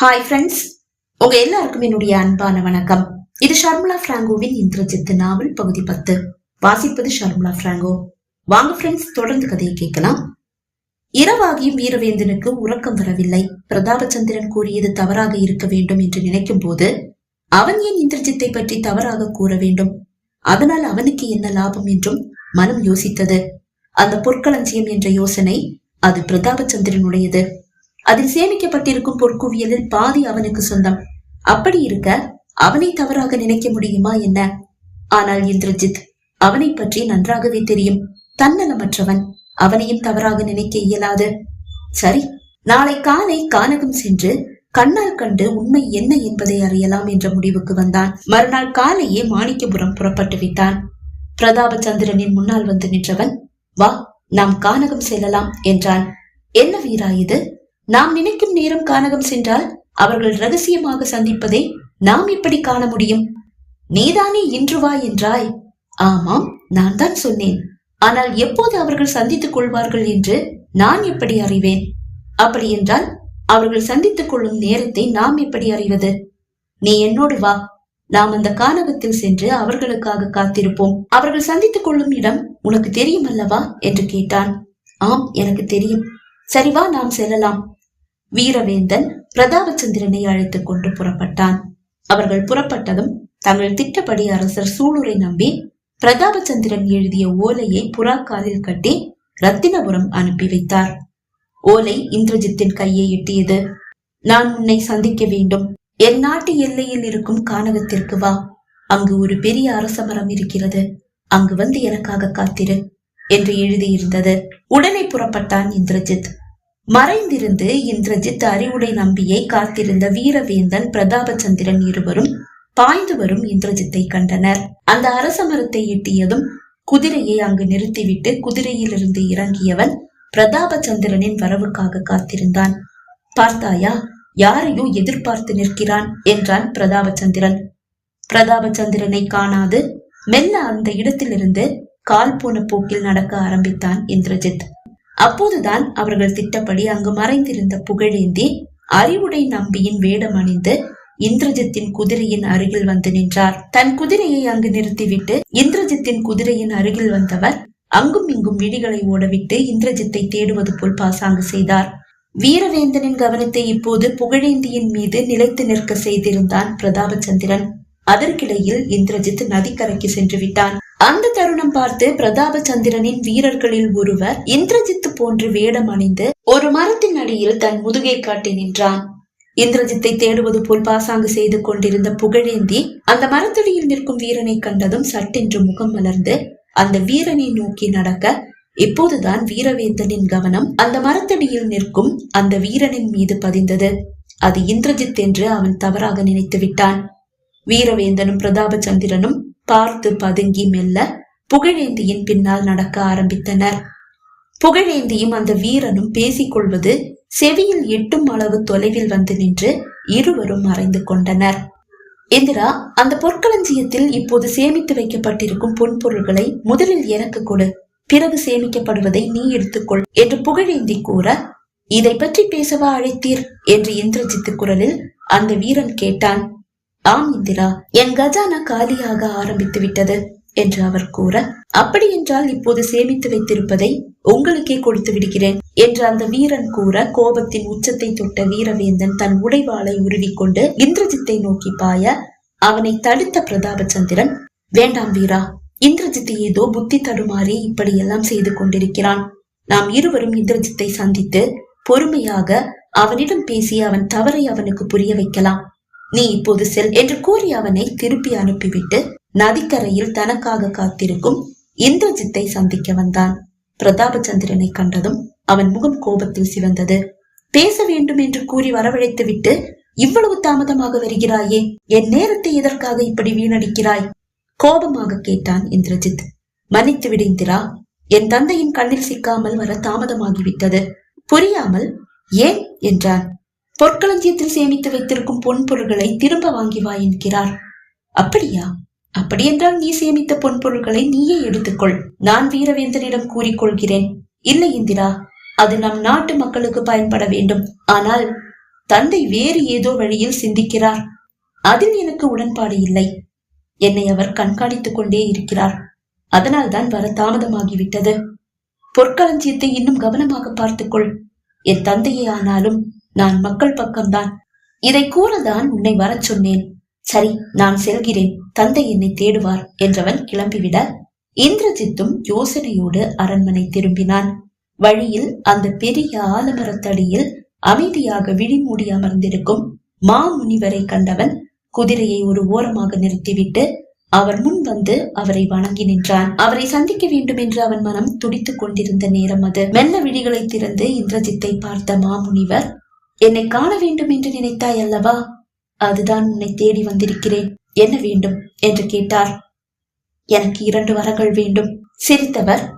Hi friends உங்க எல்லாருக்கும் என்னுடைய அன்பான வணக்கம். இது ஷர்மலா பிராங்கோவின் இந்திரஜித்து நாவல் பகுதி பத்து. வாசிப்பது ஷர்மிளா பிராங்கோ. வாங்க ஃப்ரெண்ட்ஸ் தொடர்ந்து கதையை கேட்கலாம். இரவாகியும் வீரவேந்தனுக்கு உறக்கம் வரவில்லை. பிரதாபச்சந்திரன் கூறியது தவறாக இருக்க வேண்டும் என்று நினைக்கும் போது அவன் ஏன் இந்திரஜித்தை பற்றி தவறாக கூற வேண்டும்? அதனால் அவனுக்கு என்ன லாபம் என்றும் மனம் யோசித்தது. அந்த பொற்களஞ்சியம் என்ற யோசனை அது பிரதாபச்சந்திரனுடையது அதில் சேமிக்கப்பட்டிருக்கும் பொற்குவியலில் பாதி அவனுக்கு சொந்தம். அப்படி இருக்க அவனை தவறாக நினைக்க முடியுமா என்ன? ஆனால் இந்திரஜித் அவனை பற்றி நன்றாகவே தெரியும். தன்னலமற்றவன் அவனையும் தவறாக நினைக்க இயலாது. சரி நாளை காலை கானகம் சென்று கண்ணால் கண்டு உண்மை என்ன என்பதை அறியலாம் என்ற முடிவுக்கு வந்தான். மறுநாள் காலையே மாணிக்கபுரம் புறப்பட்டு விட்டான். பிரதாபச்சந்திரனின் முன்னால் வந்து நின்றவன் வா நாம் கானகம் செல்லலாம் என்றான். என்ன வீரா இது? நாம் நினைக்கும் நேரம் கானகம் சென்றால் அவர்கள் ரகசியமாக சந்திப்பதை நாம் எப்படி காண முடியும்? நீதானே இன்று வா என்றாய். ஆமாம் நான் தான் சொன்னேன். ஆனால் எப்போது அவர்கள் சந்தித்துக் கொள்வார்கள் என்று நான் எப்படி அறிவேன்? அப்படி என்றால் அவர்கள் சந்தித்துக் கொள்ளும் நேரத்தை நாம் எப்படி அறிவது? நீ என்னோடு வா. நாம் அந்த கானகத்தில் சென்று அவர்களுக்காக காத்திருப்போம். அவர்கள் சந்தித்துக் கொள்ளும் இடம் உனக்கு தெரியும் அல்லவா? என்று கேட்டான். ஆம் எனக்கு தெரியும். சரி வா நாம் செல்லலாம். வீரவேந்தன் பிரதாபச்சந்திரனை அழைத்துக் கொண்டு புறப்பட்டான். அவர்கள் புறப்பட்டதும் தங்கள் திட்டப்படி அரசர் சூளுரை நம்பி பிரதாபச்சந்திரன் எழுதிய ஓலையை புறாக்காலில் கட்டி ரத்தினபுரம் அனுப்பி வைத்தார். ஓலை இந்திரஜித்தின் கையை எட்டியது. நான் உன்னை சந்திக்க வேண்டும். என் நாட்டு எல்லையில் இருக்கும் கானகத்திற்கு வா. அங்கு ஒரு பெரிய அரச மரம் இருக்கிறது. அங்கு வந்து எனக்காக காத்திரு என்று எழுதியிருந்தது. உடனே புறப்பட்டான் இந்திரஜித். மறைந்திருந்து இந்திரஜித் அறிவுடை நம்பியை காத்திருந்த வீரவேந்தன் பிரதாபச்சந்திரன் இருவரும் பாய்ந்து வரும் இந்திரஜித்தை கண்டனர். அந்த அரச மரத்தை எட்டியதும் குதிரையை அங்கு நிறுத்திவிட்டு குதிரையிலிருந்து இறங்கியவன் பிரதாபச்சந்திரனின் வரவுக்காக காத்திருந்தான். பார்த்தாயா யாரையோ எதிர்பார்த்து நிற்கிறான் என்றான் பிரதாபச்சந்திரன். பிரதாபச்சந்திரனை காணாது. மெல்ல அந்த இடத்திலிருந்து கால் போன போக்கில் நடக்க ஆரம்பித்தான் இந்திரஜித். அப்போதுதான் அவர்கள் திட்டப்படி அங்கு மறைந்திருந்த புகழேந்தி அறிவுடை நம்பியின் வேடம் அணிந்து இந்திரஜித்தின் குதிரையின் அருகில் வந்து நின்றார். தன் குதிரையை அங்கு நிறுத்திவிட்டு இந்திரஜித்தின் குதிரையின் அருகில் வந்தவர் அங்கும் இங்கும் விழிகளை ஓடவிட்டு இந்திரஜித்தை தேடுவது போல் பாசாங்கு செய்தார். வீரவேந்தனின் கவனத்தை இப்போது புகழேந்தியின் மீது நிலைத்து நிற்க செய்திருந்தான் பிரதாபச்சந்திரன். அதற்கிடையில் இந்திரஜித் நதிக்கரைக்கு சென்று விட்டான். அந்த தருணம் பார்த்து பிரதாபச்சந்திரனின் வீரர்களில் ஒருவர் இந்திரஜித்து போன்று வேடம் அணிந்து ஒரு மரத்தின் அடியில் தன் முதுகை காட்டி நின்றான். இந்திரஜித்தை தேடுவது போல் பாசாங்கு செய்து கொண்டிருந்த புகழேந்தி அந்த மரத்தடியில் நிற்கும் வீரனை கண்டதும் சட்டென்று முகம் மலர்ந்து அந்த வீரனை நோக்கி நடக்க இப்போதுதான் வீரவேந்தனின் கவனம் அந்த மரத்தடியில் நிற்கும் அந்த வீரனின் மீது பதிந்தது. அது இந்திரஜித் என்று அவன் தவறாக நினைத்து விட்டான் வீரவேந்தனும் பிரதாபச்சந்திரனும் பார்த்து பதுங்கி மெல்ல புகழேந்தியின் பின்னால் நடக்க ஆரம்பித்தனர். புகழேந்தியும் அந்த வீரனும் பேசிக்கொள்வது செவியில் எட்டும் அளவு தொலைவில் வந்து நின்று இருவரும் மறைந்து கொண்டனர். எந்திரா அந்த பொற்களஞ்சியத்தில் இப்போது சேமித்து வைக்கப்பட்டிருக்கும் பொன்பொருள்களை முதலில் எனக்கு கொடு. பிறகு சேமிக்கப்படுவதை நீ எடுத்துக்கொள் என்று புகழேந்தி கூற இதை பற்றி பேசவா அழைத்தீர்? என்று இந்திரஜித்து குரலில் அந்த வீரன் கேட்டான். ஆம் இந்திரா என் கஜானா காலியாக ஆரம்பித்து விட்டது என்று அவர் கூற அப்படி என்றால் இப்போது சேமித்து வைத்திருப்பதை உங்களுக்கே கொடுத்து விடுகிறேன் என்று அந்த வீரன் கூற கோபத்தின் உச்சத்தை தொட்ட வீரவேந்தன் தன் உடைவாளை உருவிக்கொண்டு இந்திரஜித்தை நோக்கி பாய அவனை தடுத்த பிரதாபச்சந்திரன் வேண்டாம் வீரா இந்திரஜித் ஏதோ புத்தி தடுமாறி இப்படியெல்லாம் செய்து கொண்டிருக்கிறான். நாம் இருவரும் இந்திரஜித்தை சந்தித்து பொறுமையாக அவனிடம் பேசி அவன் தவறை அவனுக்கு புரிய வைக்கலாம். நீ இப்போது செல் என்று கூறி அவனை திருப்பி அனுப்பிவிட்டு நதிக்கரையில் தனக்காக காத்திருக்கும் இந்திரஜித்தை சந்திக்க வந்தான். பிரதாபச்சந்திரனை கண்டதும் அவன் முகம் கோபத்தில் சிவந்தது. பேச வேண்டும் என்று கூறி வரவழைத்து விட்டு இவ்வளவு தாமதமாக வருகிறாயே என் நேரத்தை எதற்காக இப்படி வீணடிக்கிறாய்? கோபமாக கேட்டான் இந்திரஜித். மன்னித்து விடு இந்திரா என் தந்தையின் கண்ணில் சிக்காமல் வர தாமதமாகிவிட்டது. புரியாமல் ஏன்? என்றான். பொற்களஞ்சியத்தில் சேமித்து வைத்திருக்கும் பொன் பொருள்களை திரும்ப வாங்கி வா என்கிறார். அப்படியா? அப்படியென்றால் நீ சேமித்த பொன் பொருட்களை நீயே எடுத்துக்கொள். நான் வீரவேந்தனிடம் கூறிக்கொள்கிறேன். இல்லை இந்திரா அது நம் நாட்டு மக்களுக்கு பயன்பட வேண்டும். ஆனால் தந்தை வேறு ஏதோ வழியில் சிந்திக்கிறார். அதில் எனக்கு உடன்பாடு இல்லை. என்னை அவர் கண்காணித்துக் கொண்டே இருக்கிறார். அதனால்தான் வர தாமதமாகிவிட்டது. பொற்களஞ்சியத்தை இன்னும் கவனமாக பார்த்துக்கொள். என் தந்தையே ஆனாலும் நான் மக்கள் பக்கம்தான். இதை கூறதான் உன்னை வரச் சொன்னேன். சரி நான் செல்கிறேன். தந்தை என்னை தேடுவார் என்றவன் கிளம்பிவிட இந்திரஜித்தும் யோசனையோடு அரண்மனை திரும்பினான். வழியில் அந்த பெரிய ஆலமரத்தடியில் அமைதியாக விழிமூடி அமர்ந்திருக்கும் மாமுனிவரை கண்டவன் குதிரையை ஒரு ஓரமாக நிறுத்திவிட்டு அவர் முன் வந்து அவரை வணங்கி நின்றான். அவரை சந்திக்க வேண்டும் என்று அவன் மனம் துடித்துக் கொண்டிருந்த நேரம் அது. மெல்ல விழிகளை திறந்து இந்திரஜித்தை பார்த்த மாமுனிவர் என்னை காண வேண்டும் என்று நினைத்தாய் அல்லவா? அதுதான் உன்னை தேடி வந்திருக்கிறேன். என்ன வேண்டும்? என்று கேட்டார். எனக்கு இரண்டு வரங்கள் வேண்டும். சிரித்தவர்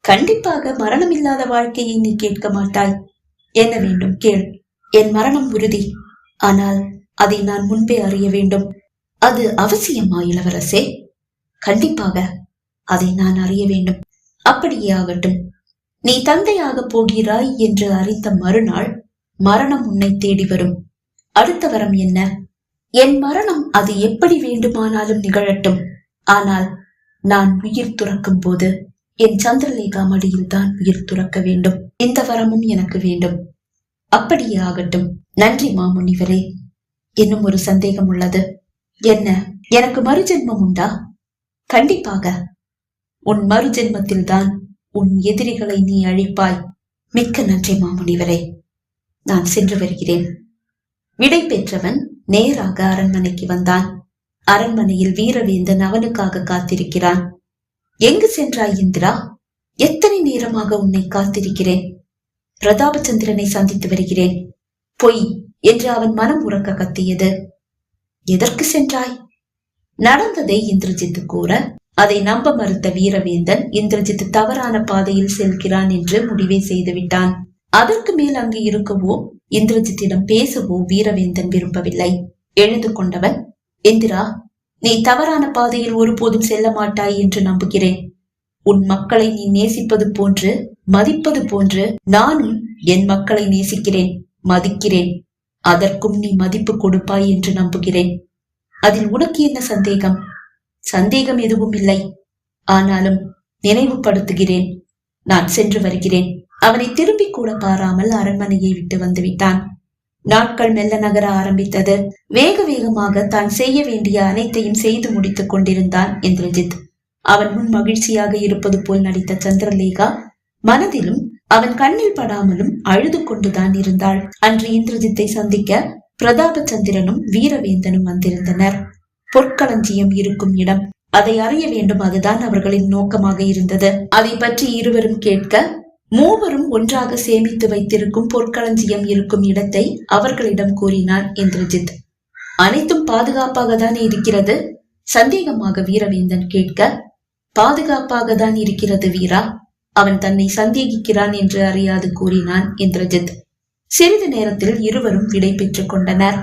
கண்டிப்பாக மரணமில்லாத வாழ்க்கையை நீ கேட்க மாட்டாய். என்ன வேண்டும் கேள். என் மரணம் உறுதி. ஆனால் அதை நான் முன்பே அறிய வேண்டும். அது அவசியமா இளவரசே கண்டிப்பாக அதை நான் அறிய வேண்டும். அப்படியே ஆகட்டும். நீ தந்தையாக போகிறாய் என்று அறிந்த மறுநாள் மரணம் உன்னை தேடி வரும். அடுத்த வரம் என்ன? என் மரணம் அது எப்படி வேண்டுமானாலும் நிகழட்டும். ஆனால் நான் உயிர் துறக்கும் போது என் சந்திரலேகா மடியில் தான் உயிர் துறக்க வேண்டும். இந்த வரமும் எனக்கு வேண்டும். அப்படியே ஆகட்டும். நன்றி மாமுனிவரே. இன்னும் ஒரு சந்தேகம் உள்ளது. என்ன எனக்கு மறுஜென்மம் உண்டா? கண்டிப்பாக. உன் மறுஜென்மத்தில் தான் உன் எதிரிகளை நீ அழிப்பாய். மிக்க நன்றி மாமுனிவரே. நான் சென்று வருகிறேன். விடை பெற்றவன் நேராக அரண்மனைக்கு வந்தான். அரண்மனையில் வீரவேந்தன் அவனுக்காக காத்திருக்கிறான். எங்கு சென்றாய் இந்திரா? எத்தனை நேரமாக உன்னை காத்திருக்கிறேன்? பிரதாபச்சந்திரனை சந்தித்து வருகிறேன். பொய் என்று அவன் மனம் உறக்க கத்தியது. எதற்கு சென்றாய்? நடந்ததை இந்திரஜித்து கூற அதை நம்ப மறுத்த வீரவேந்தன் இந்திரஜித் தவறான பாதையில் செல்கிறான் என்று முடிவை செய்துவிட்டான். அதற்கு மேல் அங்கு இருக்கவோ இந்திரஜித்திடம் பேசவோ வீரவேந்தன் விரும்பவில்லை. எழுந்து கொண்டவன் இந்திரா நீ தவறான பாதையில் ஒருபோதும் செல்ல மாட்டாய் என்று நம்புகிறேன். உன் மக்களை நீ நேசிப்பது போன்று மதிப்பது போன்று நானும் என் மக்களை நேசிக்கிறேன் மதிக்கிறேன். அதற்கும் நீ மதிப்பு கொடுப்பாய் என்று நம்புகிறேன். அதில் உனக்கு என்ன சந்தேகம்? சந்தேகம் எதுவும் இல்லை. ஆனாலும் நினைவுபடுத்துகிறேன். நான் சென்று வருகிறேன். அவனை திரும்பி கூட பாராமல் அரண்மனையை விட்டு வந்துவிட்டான் நாட்கள் மெல்ல நகர ஆரம்பித்தது. வேக வேகமாக தான் செய்ய வேண்டிய அனைத்தையும் செய்து முடித்துக் கொண்டிருந்தான் இந்திரஜித். அவன் முன் மகிழ்ச்சியாக இருப்பது போல் நடித்த சந்திரலேகா மனதிலும் அவன் கண்ணில் படாமலும் அழுது கொண்டுதான் இருந்தாள். அன்று இந்திரஜித்தை சந்திக்க பிரதாபச்சந்திரனும் வீரவேந்தனும் வந்திருந்தனர். பொற்களஞ்சியம் இருக்கும் இடம். அதை அறிய வேண்டும். அதுதான் அவர்களின் நோக்கமாக இருந்தது. அதை பற்றி இருவரும் கேட்க மூவரும் ஒன்றாக சேமித்து வைத்திருக்கும் பொற்களஞ்சியம் இருக்கும் இடத்தை அவர்களிடம் கூறினார் இந்திரஜித். அனைத்தும் பாதுகாப்பாக தான் இருக்கிறது. சந்தேகமாக வீரவேந்தன் கேட்க பாதுகாப்பாக தான் இருக்கிறது வீரா. அவன் தன்னை சந்தேகிக்கிறான் என்று அறியாது கூறினான் இந்திரஜித். சிறிது நேரத்தில் இருவரும் விடை பெற்றுக் கொண்டனர்.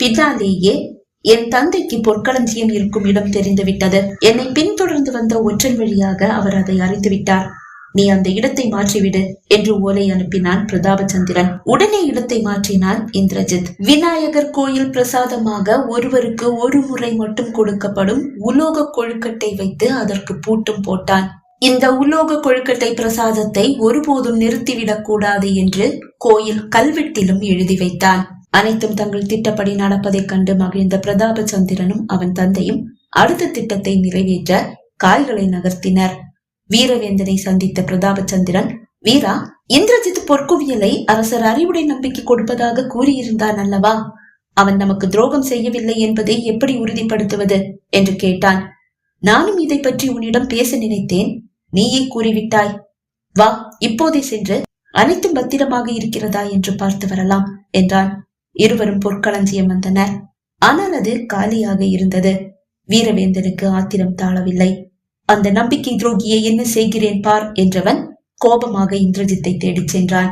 பின்னாலேயே என் தந்தைக்கு பொற்களஞ்சியம் இருக்கும் இடம் தெரிந்துவிட்டது. என்னை பின்தொடர்ந்து வந்த ஒற்றன் வழியாக அவர் அதை அறிந்துவிட்டார். நீ அந்த இடத்தை மாற்றிவிடு என்று ஓலை அனுப்பினான் பிரதாபச்சந்திரன். உடனே இடத்தை மாற்றினான் இந்திரஜித். விநாயகர் கோயில் பிரசாதமாக ஒருவருக்கு ஒரு முறை மட்டும் கொடுக்கப்படும் உலோக கொழுக்கட்டை வைத்து அதற்கு பூட்டும் போட்டான். இந்த உலோக கொழுக்கட்டை பிரசாதத்தை ஒருபோதும் நிறுத்திவிடக் கூடாது என்று கோயில் கல்வெட்டிலும் எழுதி வைத்தான். அனைத்தும் தங்கள் திட்டப்படி நடப்பதைக் கண்டு மகிழ்ந்த பிரதாபச்சந்திரனும் அவன் தந்தையும் அடுத்த திட்டத்தை நிறைவேற்ற காய்களை நகர்த்தினர். வீரவேந்தனை சந்தித்த பிரதாபச்சந்திரன் வீரா இந்திரஜித் பொற்குவியலை அரசர் அறிவுடை நம்பிக்கை கொடுப்பதாக கூறியிருந்தான் அல்லவா? அவன் நமக்கு துரோகம் செய்யவில்லை என்பதை எப்படி உறுதிப்படுத்துவது? என்று கேட்டான். நானும் இதை பற்றி உன்னிடம் பேச நினைத்தேன். நீயே கூறிவிட்டாய். வா இப்போதே சென்று அனைத்தும் பத்திரமாக இருக்கிறதா என்று பார்த்து வரலாம் என்றான். இருவரும் பொற்களஞ்சியம் வந்தனர். ஆனால் அது காலியாக இருந்தது. வீரவேந்தனுக்கு ஆத்திரம் தாழவில்லை. அந்த நம்பிக்கை துரோகியை என்ன செய்கிறேன் பார் என்றவன் கோபமாக இந்திரஜித்தை தேடிச் சென்றான்.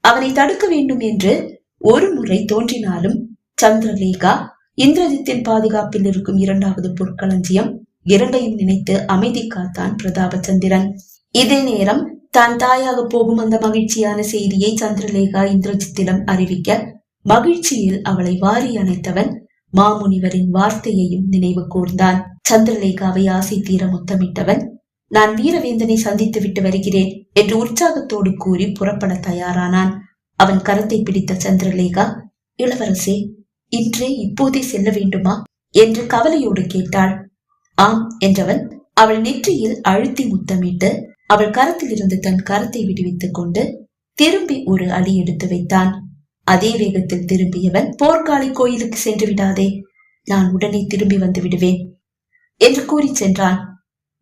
அவனை தடுக்க வேண்டும் என்று ஒரு முறை தோன்றினாலும் சந்திரலேகா இந்திரஜித்தின் பாதுகாப்பில் இருக்கும் இரண்டாவது பொற்களஞ்சியம் இரண்டையும் நினைத்து அமைதி காத்தான் பிரதாபச்சந்திரன். இதே நேரம் தான் தாயாக போகும் அந்த மகிழ்ச்சியான செய்தியை சந்திரலேகா இந்திரஜித்திடம் அறிவிக்க மகிழ்ச்சியில் அவளை வாரி அணைத்தவன் மாமுனிவரின் வார்த்தையையும் நினைவு கூர்ந்தான். சந்திரலேகாவை ஆசை தீர முத்தமிட்டவன் நான் வீரவேந்தனை சந்தித்து விட்டு வருகிறேன் என்று உற்சாகத்தோடு கூறி புறப்பட தயாரானான். அவன் கரத்தை பிடித்த சந்திரலேகா இளவரசே இன்றே இப்போதே செல்ல வேண்டுமா? என்று கவலையோடு கேட்டாள். ஆம் என்றவன் அவள் நெற்றியில் அழுத்தி முத்தமிட்டு அவள் கரத்தில் இருந்து தன் கரத்தை விடுவித்துக் கொண்டு திரும்பி ஒரு அடி எடுத்து வைத்தான். அதே வேகத்தில் திரும்பியவன் போர்க்காளி கோயிலுக்கு சென்று விடாதே நான் உடனே திரும்பி வந்து விடுவேன் என்று கூறி சென்றான்.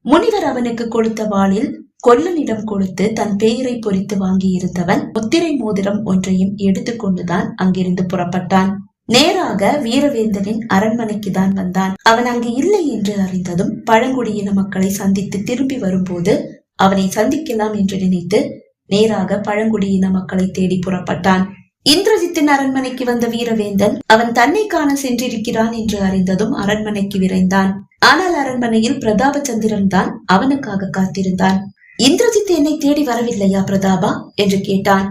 முனிவர் அவனுக்கு கொடுத்த வாளில் கொல்லனிடம் கொடுத்து தன் பெயரை பொறித்து வாங்கியிருந்தவன் முத்திரை மோதிரம் ஒன்றையும் எடுத்துக்கொண்டுதான் அங்கிருந்து புறப்பட்டான். நேராக வீரவேந்தனின் அரண்மனைக்கு தான் வந்தான். அவன் அங்கு இல்லை என்று அறிந்ததும் பழங்குடியின மக்களை சந்தித்து திரும்பி வரும்போது அவனை சந்திக்கலாம் என்று நினைத்து நேராக பழங்குடியின மக்களை தேடி புறப்பட்டான். இந்திரஜித்தின் அரண்மனைக்கு வந்த வீரவேந்தன் அவன் தன்னை காண சென்றிருக்கிறான் என்று அறிந்ததும் அரண்மனைக்கு விரைந்தான். ஆனால் அரண்மனையில் பிரதாபச்சந்திரன் தான் அவனுக்காக காத்திருந்தான். இந்திரஜித் என்னை தேடி வரவில்லையா பிரதாபா? என்று கேட்டான்.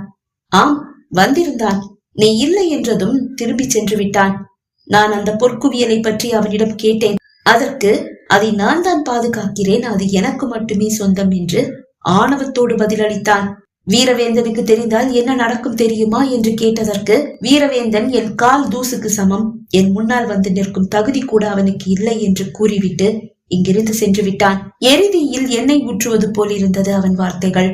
ஆம் வந்திருந்தான். நீ இல்லை என்றதும் திரும்பி சென்று விட்டான். நான் அந்த பொற்குவியலை பற்றி அவனிடம் கேட்டேன். அதற்கு அதை நான் தான் பாதுகாக்கிறேன். அது எனக்கு மட்டுமே சொந்தம் என்று ஆணவத்தோடு பதிலளித்தான். வீரவேந்தனுக்கு தெரிந்தால் என்ன நடக்கும் தெரியுமா என்று கேட்டதற்கு வீரவேந்தன் என் கால் தூசுக்கு சமம். என் முன்னால் வந்து நிற்கும் தகுதி கூட அவனுக்கு இல்லை என்று கூறிவிட்டு இங்கிருந்து சென்று விட்டான். எரிதியில் எண்ணெய் ஊற்றுவது போல் இருந்தது அவன் வார்த்தைகள்.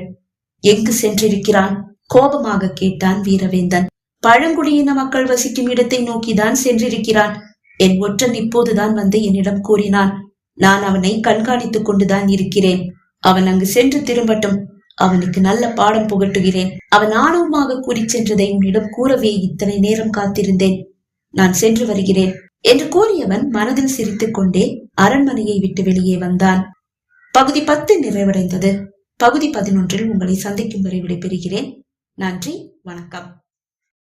எங்கு சென்றிருக்கிறான்? கோபமாக கேட்டான் வீரவேந்தன். பழங்குடியின மக்கள் வசிக்கும் இடத்தை நோக்கிதான் சென்றிருக்கிறான். என் ஒற்றன் இப்போதுதான் வந்து என்னிடம் கூறினான். நான் அவனை கண்காணித்துக் கொண்டுதான் இருக்கிறேன். அவன் அங்கு சென்று திரும்பட்டும். அவனுக்கு நல்ல பாடம் புகட்டுகிறேன். அவன் ஆணவமாக கூறி சென்றதை உன்னிடம் கூறவே இத்தனை நேரம் காத்திருந்தேன். நான் சென்று வருகிறேன். என்று கூறியவன் மனதில் சிரித்துக் கொண்டே அரண்மனையை விட்டு வெளியே வந்தான். பகுதி பத்து நிறைவடைந்தது. பகுதி பதினொன்றில் உங்களை சந்திக்கும் வரை விடைபெறுகிறேன். நன்றி. வணக்கம்.